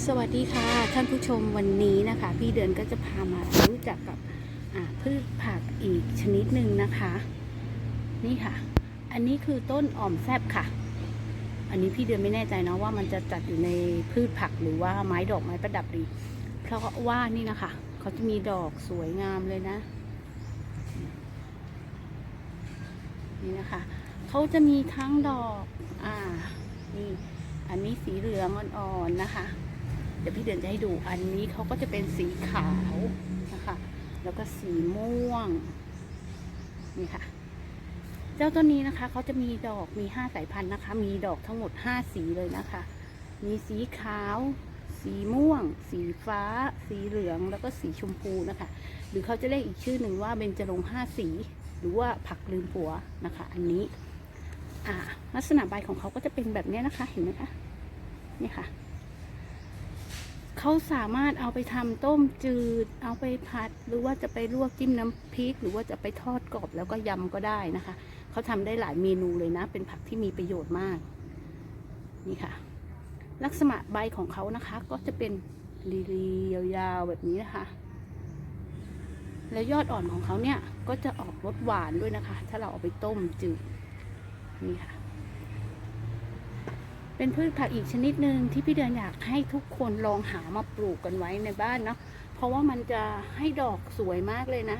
สวัสดีค่ะ ท่านผู้ชมวันนี้นะคะ พี่เดือนก็จะพามารู้จักกับพืชผักอีกชนิดหนึ่งนะคะ นี่ค่ะ อันนี้คือต้นอ่อมแซบค่ะ อันนี้พี่เดือนไม่แน่ใจนะว่ามันจะจัดอยู่ในพืชผักหรือว่าไม้ดอกไม้ประดับดี เพราะว่านี่นะคะเขาจะมีดอกสวยงามเลยนะ นี่นะคะเขาจะมีทั้งดอกอ่านี่อันนี้สีเหลืองอ่อนๆนะคะ เดี๋ยวพี่เดือนจะให้ดูอันนี้เขาก็จะเป็นสีขาวนะคะ แล้วก็สีม่วงนี่ค่ะ เจ้าต้นนี้นะคะเขาจะมีดอกมีห้าสายพันธุ์นะคะ มีดอกทั้งหมดห้าสีเลยนะคะ มีสีขาว สีม่วง สีฟ้า สีเหลืองแล้วก็สีชมพูนะคะ หรือเขาจะเรียกอีกชื่อหนึ่งว่าเบญจรงค์ห้าสีหรือว่าผักลืมผัวนะคะ อันนี้ อ่า ลักษณะใบของเขาก็จะเป็นแบบนี้นะคะ เห็นไหมคะ นี่ค่ะ เขาสามารถเอาไปทำต้มจืด เอาไปผัด หรือว่าจะไปลวกจิ้มน้ำพริก หรือว่าจะไปทอดกรอบแล้วก็ยำก็ได้นะคะ เขาทำได้หลายเมนูเลยนะ เป็นผักที่มีประโยชน์มาก นี่ค่ะ ลักษณะใบของเขานะคะ ก็จะเป็นรีๆยาวๆแบบนี้นะคะ แล้วยอดอ่อนของเขาเนี่ยก็จะออกรสหวานด้วยนะคะ ถ้าเราเอาไปต้มจืด นี่ค่ะ เป็นพืชผักอีกชนิดหนึ่งที่พี่เดือนอยากให้ทุกคนลองหามาปลูกกันไว้ในบ้านเนาะเพราะว่ามันจะให้ดอกสวยมากเลยนะ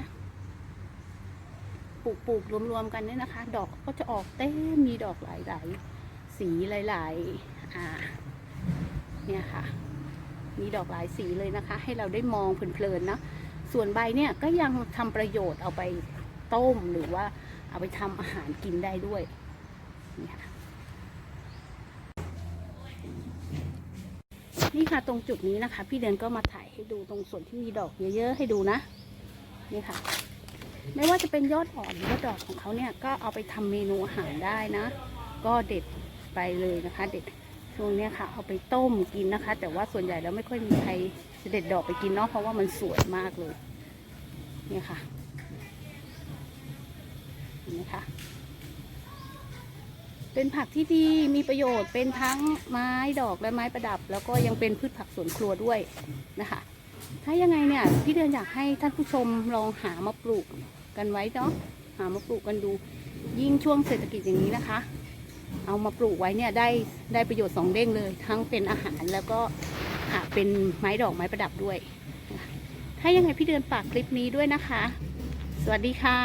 ปลูกปลูกรวมๆกันเนี่ยนะคะ ดอกก็จะออกเต็มมีดอกหลายๆ สีหลายๆอ่าเนี่ยค่ะ มีดอกหลายสีเลยนะคะ ให้เราได้มองเพลินๆเนาะส่วนใบเนี่ยก็ยังทำประโยชน์เอาไปต้มหรือว่าเอาไปทำอาหารกินได้ด้วยนี่ค่ะ นี่ค่ะตรงจุดนี้นะคะ พี่เดือนก็มาถ่ายให้ดูตรงส่วนที่มีดอกเยอะๆให้ดูนะ นี่ค่ะ ไม่ว่าจะเป็นยอดอ่อนหรือว่าดอกของเขาเนี่ยก็เอาไปทำเมนูอาหารได้นะ ก็เด็ดไปเลยนะคะ เด็ดช่วงนี้ค่ะ เอาไปต้มกินนะคะ แต่ว่าส่วนใหญ่แล้วไม่ค่อยมีใครเด็ดดอกไปกินเนาะเพราะว่ามันสวยมากเลยนี่ค่ะนไหมคะ เป็นผักที่ดีมีประโยชน์เป็นทั้งไม้ดอกและไม้ประดับ แล้วก็ยังเป็นพืชผักสวนครัวด้วยนะคะ ถ้ายังไงเนี่ยพี่เดือนอยากให้ท่านผู้ชมลองหามาปลูกกันไว้เนาะหามาปลูกกันดู ยิ่งช่วงเศรษฐกิจอย่างนี้นะคะ เอามาปลูกไว้เนี่ยได้ได้ประโยชน์สองเด้งเลย ทั้งเป็นอาหารแล้วก็อ่าเป็นไม้ดอกไม้ประดับด้วย ถ้ายังไงพี่เดือนฝากคลิปนี้ด้วยนะคะ สวัสดีค่ะ